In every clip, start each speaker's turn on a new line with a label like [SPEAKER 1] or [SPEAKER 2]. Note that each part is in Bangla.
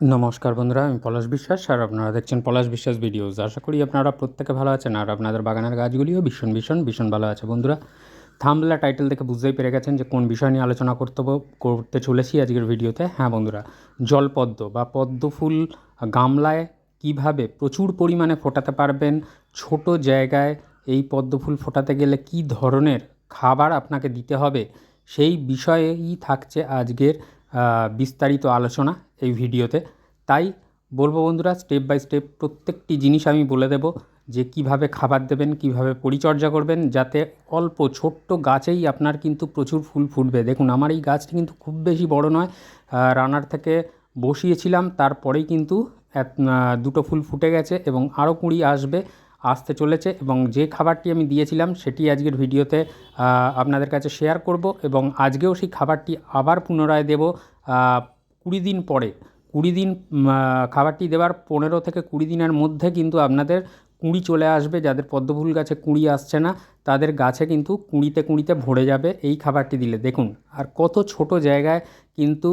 [SPEAKER 1] নমস্কার বন্ধুরা, আমি পলাশ বিশ্বাস আর আপনারা দেখছেন পলাশ বিশ্বাস ভিডিওস আশা করি আপনারা প্রত্যেকে ভালো আছেন আর আপনাদের বাগানের গাছগুলিও ভীষণ ভীষণ ভীষণ ভালো আছে। বন্ধুরা থামলা টাইটেল দেখে বুঝতেই পেরে গেছেন যে কোন বিষয় নিয়ে আলোচনা করতে করতে চলেছি আজকের ভিডিওতে হ্যাঁ বন্ধুরা, জলপদ্ম বা পদ্ম ফুল গামলায় কীভাবে প্রচুর পরিমাণে ফোটাতে পারবেন, ছোট জায়গায় এই পদ্ম ফুল ফোটাতে গেলে কি ধরনের খাবার আপনাকে দিতে হবে, সেই বিষয়েই থাকছে আজকের বিস্তারিত আলোচনা। এই ভিডিওতে। তাই বলব বন্ধুরা স্টেপ বাই স্টেপ প্রত্যেকটি জিনিস আমি বলে দেব যে কীভাবে খাবার দেবেন, কীভাবে পরিচর্যা করবেন, যাতে অল্প ছোট্ট গাছেই আপনার কিন্তু প্রচুর ফুল ফুটবে। দেখুন, আমার এই গাছটি কিন্তু খুব বেশি বড় নয় রানার থেকে বসিয়েছিলাম, তারপরেই কিন্তু দুটো ফুল ফুটে গেছে এবং আরও কুঁড়ি আসবে, আসতে চলেছে এবং যে খাবারটি আমি দিয়েছিলাম সেটি আজকের ভিডিওতে আপনাদের কাছে শেয়ার করব এবং আজকেও সেই খাবারটি আবার পুনরায় দেব কুড়ি দিন পরে, কুড়ি দিন খাবারটি দেওয়ার পনেরো থেকে কুড়ি দিনের মধ্যে কিন্তু আপনাদের কুঁড়ি চলে আসবে। যাদের পদ্মফুল গাছে কুঁড়ি আসছে না, তাদের গাছে কিন্তু কুঁড়িতে কুঁড়িতে ভরে যাবে এই খাবারটি দিলে। দেখুন, আর কত ছোট জায়গায় কিন্তু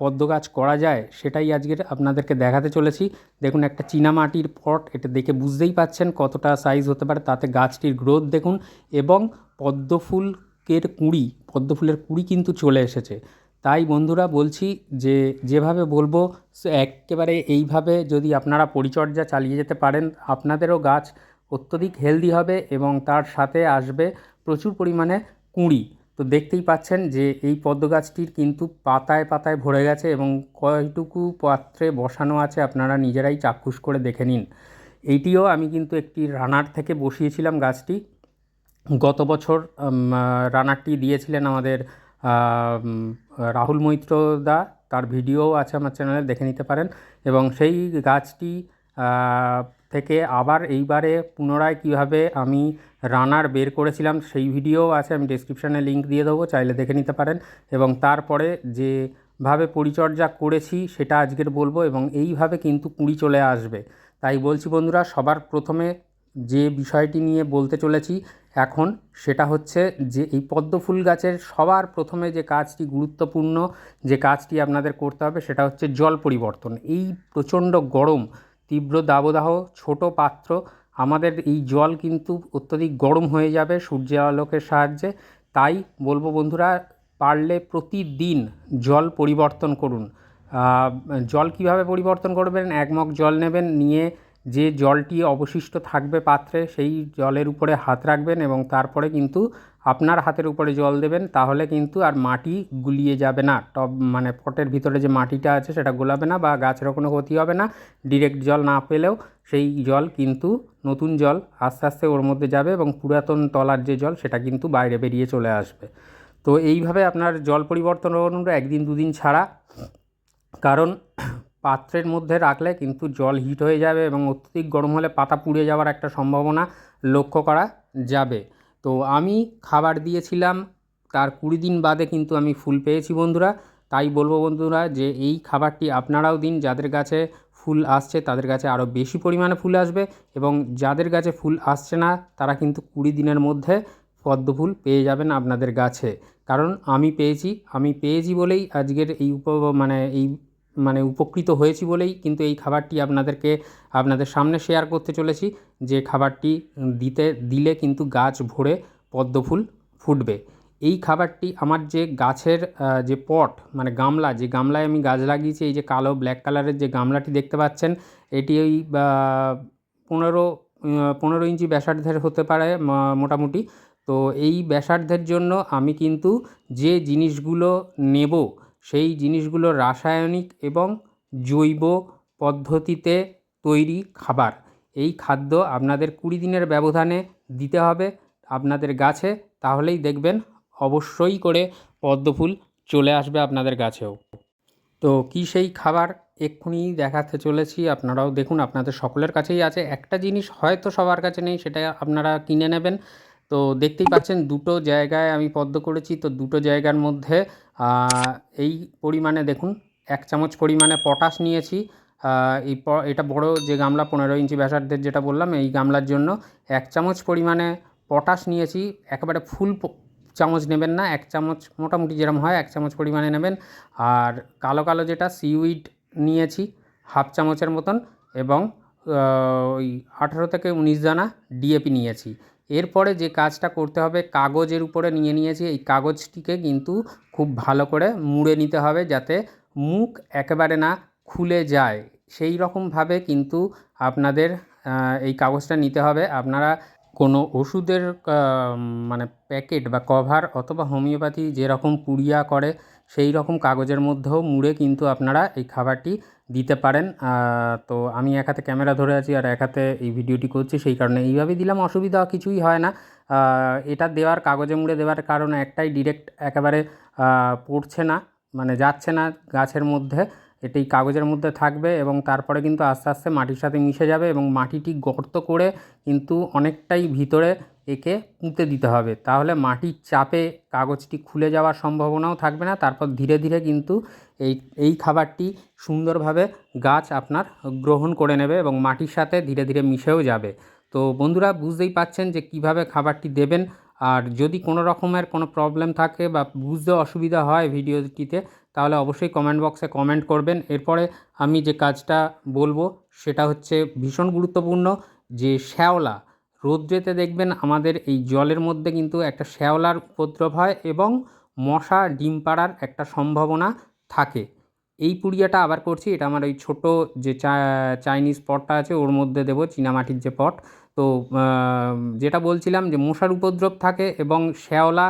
[SPEAKER 1] পদ্ম গাছ করা যায়, সেটাই আজকের আপনাদেরকে দেখাতে চলেছি। দেখুন, একটা চীনামাটির পট, এটা দেখে বুঝতেই পাচ্ছেন কতটা সাইজ হতে পারে। তাতে গাছটির গ্রোথ দেখুন, এবং পদ্ম ফুলের কুঁড়ি, পদ্মফুলের কুঁড়ি কিন্তু চলে এসেছে। তাই বন্ধুরা বলছি যে, যেভাবে বলব একেবারে এইভাবে যদি আপনারা পরিচর্যা চালিয়ে যেতে পারেন, আপনাদেরও গাছ অত্যধিক হেলদি হবে এবং তার সাথে আসবে প্রচুর পরিমাণে কুঁড়ি। তো দেখতেই পাচ্ছেন যে, এই পদ্ম গাছটির কিন্তু পাতায় পাতায় ভরে গেছে এবং কয়টুকু পাত্রে বসানো আছে আপনারা নিজেরাই চাক্ষুষ করে দেখে নিন। এইটিও আমি কিন্তু একটি রানার থেকে বসিয়েছিলাম গাছটি। গত বছর রানারটি দিয়েছিলেন আমাদের রাহুল মৈত্র দা, তার ভিডিও আছে আমার চ্যানেলে, দেখে নিতে পারেন। এবং সেই গাছটি থেকে আবার এইবারে পুনরায় কীভাবে আমি রানার বের করেছিলাম, সেই ভিডিও আছে, আমি ডেসক্রিপশানে লিঙ্ক দিয়ে দেবো, চাইলে দেখে নিতে পারেন। এবং তারপরে যেভাবে পরিচর্যা করেছি, সেটা আজকের বলব, এবং এইভাবে কিন্তু কুঁড়ি চলে আসবে। তাই বলছি বন্ধুরা, সবার প্রথমে যে বিষয়টি নিয়ে বলতে চলেছি এখন সেটা হচ্ছে যে এই পদ্ম ফুল গাছের সবার প্রথমে যে কাজটি গুরুত্বপূর্ণ, যে কাজটি আপনাদের করতে হবে সেটা হচ্ছে জল পরিবর্তন। এই প্রচণ্ড গরম, তীব্র দাবদাহ, ছোট পাত্র, আমাদের এই জল কিন্তু অত্যধিক গরম হয়ে যাবে সূর্যের আলোকের সাহায্যে। তাই বলব বন্ধুরা, পারলে প্রতিদিন জল পরিবর্তন করুন। জল কীভাবে পরিবর্তন করবেন? এক মগ জল নেবেন, নিয়ে যে জলটি অবশিষ্ট থাকবে পাত্রে, সেই জলের উপরে হাত রাখবেন এবং তারপরে কিন্তু আপনার হাতের উপরে জল দেবেন, তাহলে কিন্তু আর মাটি গুলিয়ে যাবে না। টব মানে পটের ভিতরে যে মাটিটা আছে, সেটা গোলাবে না বা গাছেরও কোনো ক্ষতি হবে না। ডিরেক্ট জল না পেলেও সেই জল কিন্তু নতুন জল আস্তে আস্তে ওর মধ্যে যাবে এবং পুরাতন তলার যে জল, সেটা কিন্তু বাইরে বেরিয়ে চলে আসবে। তো এইভাবে আপনার জল পরিবর্তন একদিন দুদিন ছাড়া, কারণ পাত্রের মধ্যে রাখলে কিন্তু জল হিট হয়ে যাবে এবং অত্যধিক গরম হলে পাতা পুড়ে যাওয়ার একটা সম্ভাবনা লক্ষ্য করা যাবে। তো আমি খাবার দিয়েছিলাম, তার কুড়ি দিন বাদে কিন্তু আমি ফুল পেয়েছি বন্ধুরা। তাই বলব বন্ধুরা যে এই খাবারটি আপনারাও দিন, যাদের গাছে ফুল আসছে তাদের কাছে আরও বেশি পরিমাণে ফুল আসবে এবং যাদের গাছে ফুল আসছে না তারা কিন্তু কুড়ি দিনের মধ্যে পদ্ম ফুল পেয়ে যাবেন আপনাদের গাছে কারণ আমি পেয়েছি আমি পেয়েছি বলেই আজকের এই উপ মানে এই মানে উপকৃত হয়েছি বলেই কিন্তু এই খাবারটি আপনাদেরকে আপনাদের সামনে শেয়ার করতে চলেছি। যে খাবারটি দিতে, দিলে কিন্তু গাছ ভরে পদ্ম ফুল ফুটবে। এই খাবারটি আমার যে গাছের যে পট মানে গামলা, যে গামলায় আমি গাছ লাগিয়েছি, এই যে কালো ব্ল্যাক কালারের যে গামলাটি দেখতে পাচ্ছেন, এটি ওই পনেরো পনেরো ইঞ্চি ব্যাসার্ধের হতে পারে মোটামুটি। তো এই ব্যাসার্ধের জন্য আমি কিন্তু যে জিনিসগুলো নেব সেই জিনিসগুলো রাসায়নিক এবং জৈব পদ্ধতিতে তৈরি খাবার। এই খাদ্য আপনাদের কুড়ি দিনের ব্যবধানে দিতে হবে আপনাদের গাছে, তাহলেই দেখবেন অবশ্যই করে পদ্মফুল চলে আসবে আপনাদের গাছেও। তো কী সেই খাবার এক্ষুনি দেখাতে চলেছি, আপনারাও দেখুন, আপনাদের সকলের কাছেই আছে। একটা জিনিস হয়তো সবার কাছে নেই, সেটা আপনারা কিনে নেবেন। তো দেখতেই পাচ্ছেন দুটো জায়গায় আমি পদ্ম করেছি। তো দুটো জায়গার মধ্যে এই পরিমাণে দেখুন, এক চামচ পরিমাণে পটাশ নিয়েছি। এই এটা বড় যে গামলা, পনেরো ইঞ্চি ব্যাসার্ধের যেটা বললাম, এই গামলার জন্য এক চামচ পরিমাণে পটাশ নিয়েছি। একেবারে ফুল চামচ নেবেন না, এক চামচ মোটামুটি যেরকম হয়, এক চামচ পরিমাণে নেবেন। আর কালো কালো যেটা, সিউইড নিয়েছি, হাফ চামচের মতন এবং ওই আঠেরো থেকে উনিশ দানা ডিএপি নিয়েছি। এরপরে যে কাজটা করতে হবে, কাগজের উপরে নিয়ে নিয়েছি। এই কাগজটিকে কিন্তু খুব ভালো করে মুড়ে নিতে হবে যাতে মুখ একেবারে না খুলে যায়। সেই রকমভাবে কিন্তু আপনাদের এই কাগজটা নিতে হবে। আপনারা কোনো ওষুধের মানে প্যাকেট বা কভার অথবা হোমিওপ্যাথি যেরকম পুড়িয়া করে, সেই রকম কাগজের মধ্যেও মুড়ে কিন্তু আপনারা এই খাবারটি দিতে পারেন। তো আমি এক হাতে ক্যামেরা ধরে আছি আর এক হাতে এই ভিডিওটি করছি, সেই কারণে এইভাবেই দিলাম, অসুবিধা কিছুই হয় না। এটা দেওয়ার কাগজে মুড়ে দেওয়ার কারণ একটাই ডিরেক্ট একেবারে পড়ছে না মানে যাচ্ছে না গাছের মধ্যে এটি কাগজের মধ্যে থাকবে এবং তারপরে কিন্তু আস্তে আস্তে মাটির সাথে মিশে যাবে এবং মাটিটি গর্ত করে কিন্তু অনেকটাই ভিতরে একে পুঁতে দিতে হবে। তাহলে মাটির চাপে কাগজটি খুলে যাওয়ার সম্ভাবনাও থাকবে না। তারপর ধীরে ধীরে কিন্তু এই এই খাবারটি সুন্দরভাবে গাছ আপনার গ্রহণ করে নেবে এবং মাটির সাথে ধীরে ধীরে মিশেও যাবে। তো বন্ধুরা, বুঝতেই পাচ্ছেন যে কীভাবে খাবারটি দেবেন। আর যদি কোনো রকমের কোনো প্রবলেম থাকে বা বুঝতে অসুবিধা হয় ভিডিওটিতে, তাহলে অবশ্যই কমেন্ট বক্সে কমেন্ট করবেন। এরপরে আমি যে কাজটা বলব, সেটা হচ্ছে ভীষণ গুরুত্বপূর্ণ যে শ্যাওলা। রৌদ্রেতে দেখবেন আমাদের এই জলের মধ্যে কিন্তু একটা শ্যাওলার উপদ্রব হয় এবং মশা ডিম পাড়ার একটা সম্ভাবনা থাকে। এই পুড়িয়াটা আবার করছি, এটা আমার ওই ছোটো যে চা, চাইনিজ পটটা আছে, ওর মধ্যে দেবো, চীনামাটির যে পট। তো যেটা বলছিলাম যে মশার উপদ্রব থাকে এবং শ্যাওলা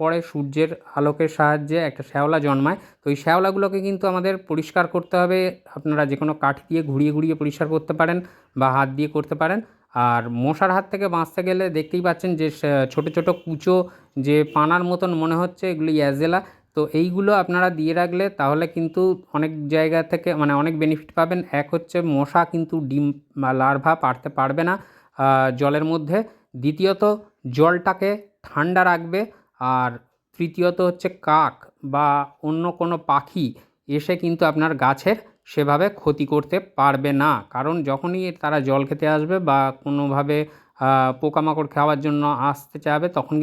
[SPEAKER 1] পড়ে সূর্যের আলোকের সাহায্যে একটা শ্যাওলা জন্মায়। তো এই শ্যাওলাগুলোকে কিন্তু আমাদের পরিষ্কার করতে হবে। আপনারা যে কোনো কাঠ দিয়ে ঘুরিয়ে ঘুরিয়ে পরিষ্কার করতে পারেন বা হাত দিয়ে করতে পারেন। আর মশার হাত থেকে বাঁচতে গেলে দেখতেই পাচ্ছেন যে ছোটো ছোটো কুচো যে পানার মতন মনে হচ্ছে, এগুলি অ্যাজেলা। তো এইগুলো আপনারা দিয়ে রাখলে তাহলে কিন্তু অনেক জায়গা থেকে মানে অনেক বেনিফিট পাবেন। এক হচ্ছে মশা কিন্তু ডিম বা লার্ভা পারতে পারবে না জলের মধ্যে। দ্বিতীয়ত, জলটাকে ঠান্ডা রাখবে। আর তৃতীয়ত হচ্ছে কাক বা অন্য কোনো পাখি এসে কিন্তু আপনার গাছের সেভাবে ক্ষতি করতে পারবে না। কারণ যখনই তারা জল খেতে আসবে বা কোনোভাবে পোকামাকড় খাওয়ার জন্য আসতে চাইবে তখন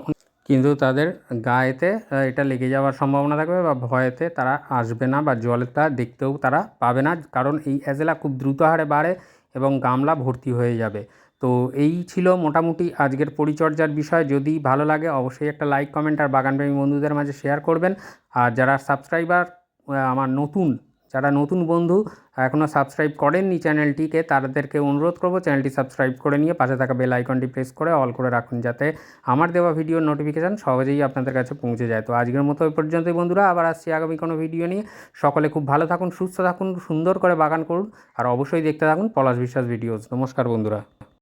[SPEAKER 1] কিন্তু তাদের গায়েতে এটা লেগে যাওয়ার সম্ভাবনা থাকবে বা ভয়েতে তারা আসবে না বা জলটা দেখতেও তারা পাবে না। কারণ এই অ্যাজেলা খুব দ্রুত হারে বাড়ে এবং গামলা ভর্তি হয়ে যাবে। তো এই ছিল মোটামুটি আজকের পরিচর্যার বিষয়। যদি ভালো লাগে অবশ্যই একটা লাইক, কমেন্ট আর বাগানপ্রেমী বন্ধুদের মাঝে শেয়ার করবেন। আর যারা সাবস্ক্রাইবার আমার নতুন যারা নতুন বন্ধু এখনও সাবস্ক্রাইব করেননি চ্যানেলটিকে তাদেরকে অনুরোধ করব চ্যানেলটি সাবস্ক্রাইব করে নিয়ে পাশে থাকা বেল আইকনটি প্রেস করে অল করে রাখুন, যাতে আমার দেওয়া ভিডিওর নোটিফিকেশান সহজেই আপনাদের কাছে পৌঁছে যায়। তো আজকের মতো ওই পর্যন্তই বন্ধুরা, আবার আসছি আগামী কোনো ভিডিও নিয়ে। সকলে খুব ভালো থাকুন, সুস্থ থাকুন, সুন্দর করে বাগান করুন, আর অবশ্যই দেখতে থাকুন পলাশ বিশ্বাস ভিডিওস নমস্কার বন্ধুরা।